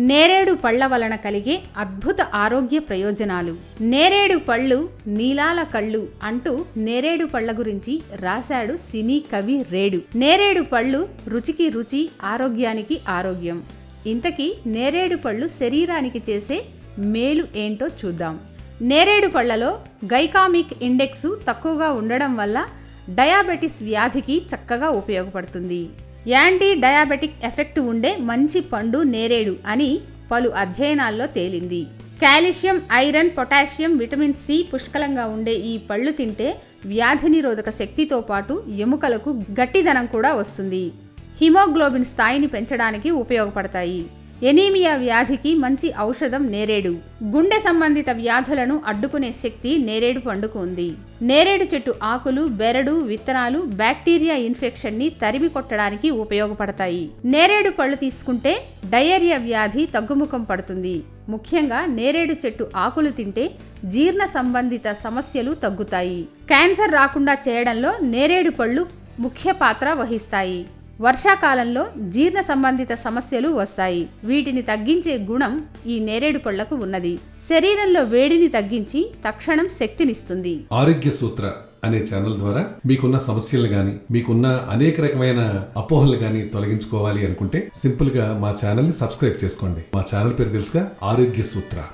నేరేడు పళ్ళ వలన కలిగే అద్భుత ఆరోగ్య ప్రయోజనాలు. నేరేడు పళ్ళు నీలాల కళ్ళు అంటూ నేరేడు పళ్ళ గురించి రాశాడు సినీ కవి రేడు. నేరేడు పళ్ళు రుచికి రుచి ఆరోగ్యానికి ఆరోగ్యం. ఇంతకీ నేరేడు పళ్ళు శరీరానికి చేసే మేలు ఏంటో చూద్దాం. నేరేడు పళ్ళలో గైకామిక్ ఇండెక్స్ తక్కువగా ఉండడం వల్ల డయాబెటిస్ వ్యాధికి చక్కగా ఉపయోగపడుతుంది. యాంటీ డయాబెటిక్ ఎఫెక్ట్ ఉండే మంచి పండు నేరేడు అని పలు అధ్యయనాల్లో తేలింది. Calcium iron potassium vitamin C పుష్కలంగా ఉండే ఈ పళ్ళు తింటే వ్యాధి నిరోధక శక్తితో పాటు ఎముకలకు గట్టిదనం కూడా వస్తుంది. హిమోగ్లోబిన్ స్థాయిని పెంచడానికి ఉపయోగపడతాయి. ఎనీమియా వ్యాధికి మంచి ఔషధం నేరేడు. గుండె సంబంధిత వ్యాధులను అడ్డుకునే శక్తి నేరేడు పండుకు ఉంది నేరేడు చెట్టు ఆకులు బెరడు విత్తనాలు బ్యాక్టీరియా ఇన్ఫెక్షన్ని తరిమి కొట్టడానికి ఉపయోగపడతాయి. నేరేడు పళ్ళు తీసుకుంటే డయేరియా వ్యాధి తగ్గుముఖం పడుతుంది. ముఖ్యంగా నేరేడు చెట్టు ఆకులు తింటే జీర్ణ సంబంధిత సమస్యలు తగ్గుతాయి. క్యాన్సర్ రాకుండా చేయడంలో నేరేడు పళ్ళు ముఖ్య పాత్ర వహిస్తాయి. వర్షాకాలంలో జీర్ణ సంబంధిత సమస్యలు వస్తాయి. వీటిని తగ్గించే గుణం ఈ నేరేడు పళ్ళకు ఉన్నది. శరీరంలో వేడిని తగ్గించి తక్షణం శక్తినిస్తుంది. ఆరోగ్య సూత్ర అనే ఛానల్ ద్వారా మీకున్న సమస్యలు గాని మీకున్న అనేక రకమైన అపోహలు గాని తొలగించుకోవాలి అనుకుంటే సింపుల్గా మా ఛానల్ని సబ్స్క్రైబ్ చేసుకోండి. మా ఛానల్ పేరు తెలుసుగా ఆరోగ్య సూత్ర.